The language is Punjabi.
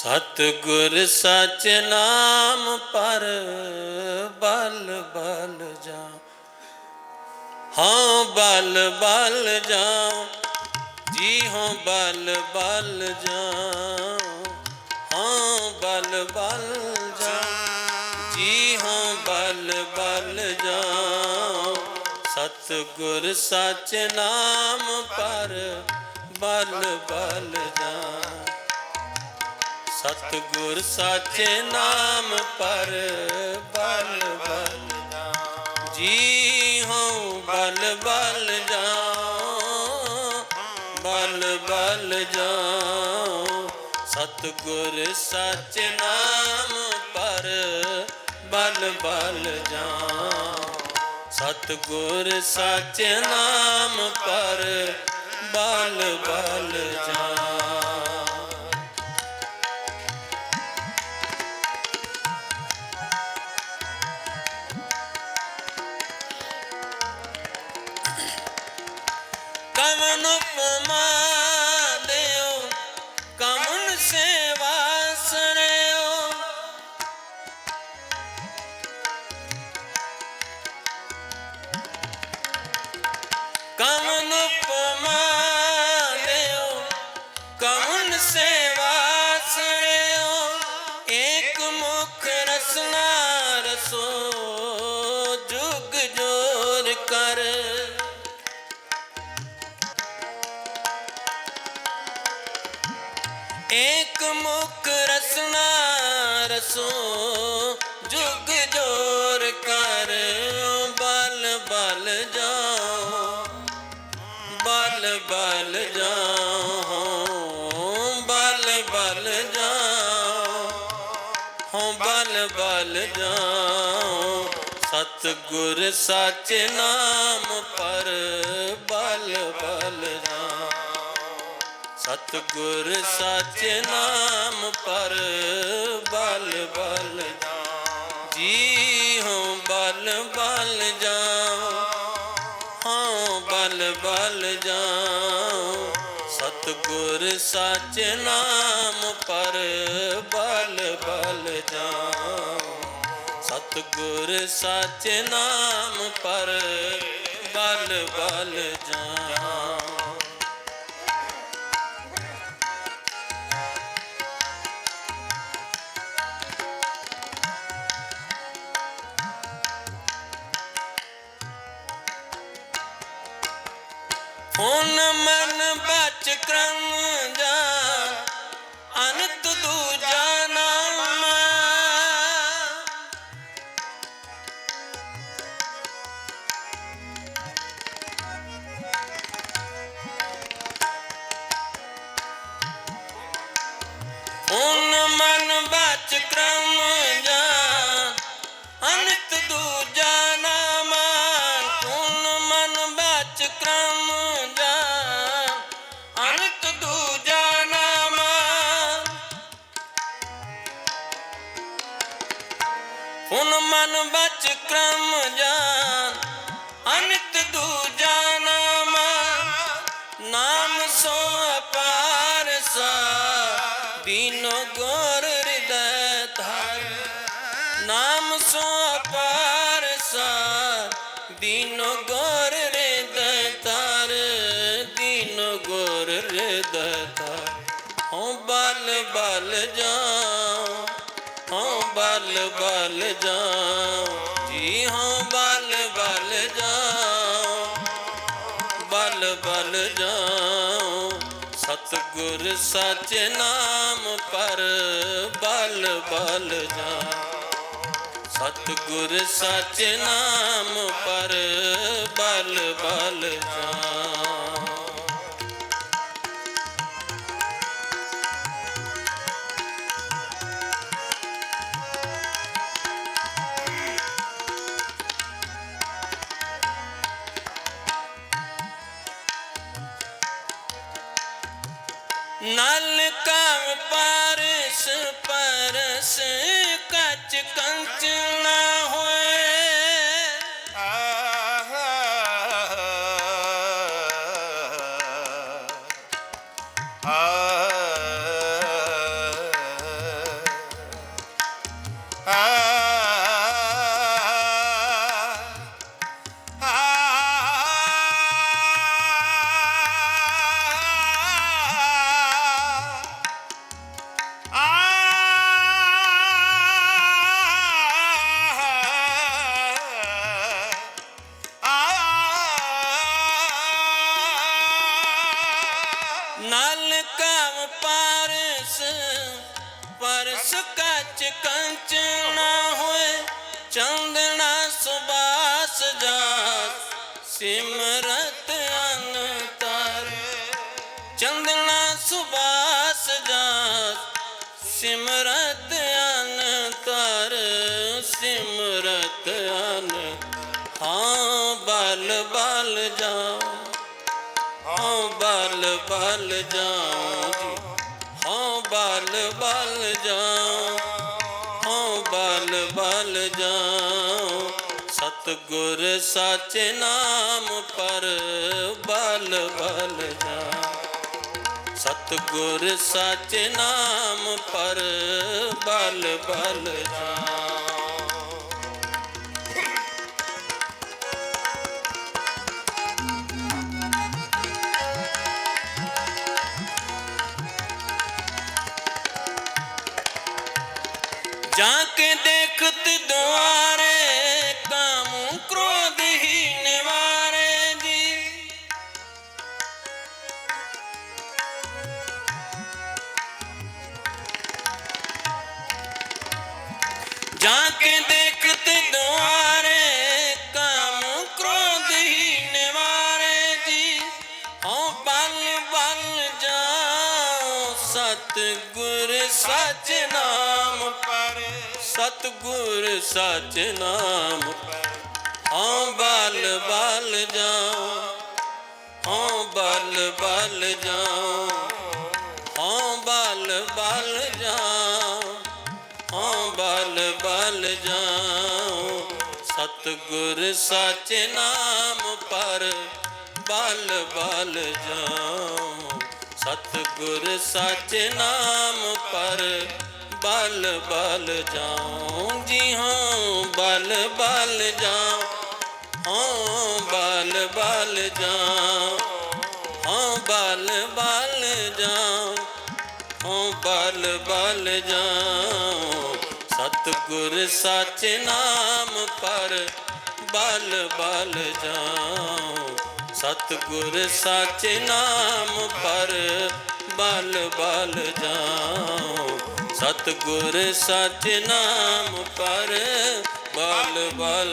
ਸਤਿਗੁਰ ਸਚ ਨਾਮ ਪਰ ਬਲ ਬਲ ਜਾ ਹਾਂ, ਬਲ ਬਲ ਜਾ ਜੀ ਹਾਂ, ਬਲ ਬਲ ਜਾ ਹਾਂ, ਬਲ ਬਲ ਜਾ ਜੀ ਹਾਂ, ਬਲ ਬਲ ਜਾ ਸਤਿਗੁਰ ਸਚ ਨਾਮ ਪਰ ਬਲ ਬਲ ਜਾ ਸਤਿਗੁਰ ਸਾਚੇ ਨਾਮ ਪਰ ਬਲ ਬਲ ਜੀ ਹਉ ਬਲ ਬਲ ਜਾਉ, ਬਲ ਬਲ ਜਾਉ। ਸਤਿਗੁਰ ਸਾਚੇ ਨਾਮ ਪਰ ਬਲ ਬਲ ਜਾਉ। ਸਤਿਗੁਰ ਸਾਚੇ ਨਾਮ ਪਰ ਬਲ ਬਲ ਜਾਉ। ਕਵਨ ਉਪਮਾ ਦਿਓ ਕਵਨ ਸੇਵਾ ਸਰਿਓ ਕਵਨ ਉਪਮਾ ਦਿਓ ਕਵਨ ਸੇਵਾ ਸਰਿਓ ਏਕ ਮੁਖ ਰਸਨਾ ਰਸੋ, ਜੁਗ ਜੋਰ ਕਰ ਜਾਓ ਸਤਿਗੁਰ ਸਚ ਨਾਮ ਪਰ ਬਲ ਬਲ ਜਾਓ ਸਤਿਗੁਰ ਸਚ ਨਾਮ ਪਰ ਬਲ ਬਲ ਜੀ ਹਉ ਬਲ ਬਲ ਜਾਉ ਹਾਂ ਬਲ ਬਲ ਜਾਉ। ਸਤਿਗੁਰ ਸਚ ਨਾਮ ਪਰ ਬਲ ਬਲ ਜਾਉ। ਸਤਿਗੁਰ ਸਚ ਨਾਮ ਪਰ ਬਲ ਬਲ ਜਾਉ ਹੁਣ ਮਨ ਬਚ ਕਰਮ ਜਾਨ ਮਨ ਬਚ ਕਰਮ ਜਾਨ, ਅਨੰਤ ਦੂਜਾ ਨਾਮ ਨਾਮ ਸੋ ਅਪਾਰ ਸਾ, ਦੀਨੋ ਗੁਰ ਹਿਰਦੈ ਧਾਰ। ਨਾਮ ਸੋ ਅਪਾਰ ਸਾ, ਦੀਨੋ ਗੁਰ ਹਿਰਦੈ ਧਾਰ, ਦੀਨੋ ਗੁਰ ਹਿਰਦੈ ਧਾਰ। ਹਉ ਬਲ ਬਲ ਜਾਉ ਹਾਂ ਬਲ ਬਲ ਜਾਉ, ਜੀ ਹਾਂ ਬਲ ਬਲ ਜਾਉ, ਬਲ ਬਲ ਜਾਉ। ਸਤਿਗੁਰ ਸਚ ਨਾਮ ਪਰ ਬਲ ਬਲ ਜਾਉ। ਸਤਿਗੁਰ ਸਚ ਨਾਮ ਪਰ ਬਲ ਬਲ ਜਾਉ। Bye. ਸਿਮਰਤ ਅਨਤਰ ਚੰਦਨਾ ਸੁਬਾਸ ਜਾਤ ਸਿਮਰਤ ਅਨਤਰ ਸਿਮਰਤ ਅਨ ਹਾਂ, ਬਲ ਬਲ ਜਾ ਹਾਂ, ਬਲ ਬਲ ਜਾ। ਹਾਂ, ਬਲ ਬਲ ਜਾ ਸਤਗੁਰ ਸਾਚੇ ਨਾਮ ਪਰ ਬਲ ਬਲ ਜਾਓ ਸਤਗੁਰ ਸਾਚੇ ਨਾਮ ਪਰ ਬਲ ਬਲ ਜਾ ਸਤ ਗੁਰ ਸਚ ਨਾਮ ਪਰ ਸਤ ਗੁਰ ਸਚ ਨਾਮ ਪਰ। ਹਾਂ ਬਲ ਬਲ ਜਾਉ ਹਾਂ ਬਲ ਬਲ ਜਾਉ ਹਾਂ ਬਲ ਬਲ ਜਾਉ ਹਾਂ ਬਲ ਬਲ ਜਾਉ ਸਤ ਗੁਰ ਸਚ ਨਾਮ ਪਰ, ਬਲ ਬਲ ਜਾਉ ਸਤਗੁਰ ਸਚ ਨਾਮ ਪਰ ਬਲ ਬਲ ਜਾਉ ਜੀ ਹਾਂ ਬਲ ਬਲ ਜਾਉ, ਹਾਂ ਬਲ ਬਲ ਜਾਉ, ਹਾਂ ਬਲ ਬਲ ਜਾਉ, ਹਾਂ ਬਲ ਬਲ ਜਾਉ। ਸਤਗੁਰ ਸਚ ਨਾਮ ਪਰ ਬਲ ਬਲ ਜਾਉ ਸਤਗੁਰ ਸਚ ਨਾਮ ਪਰ ਬਲ ਬਲ ਜਾਉ। ਸਤਗੁਰ ਸਚ ਨਾਮ ਪਰ ਬਲ ਬਲ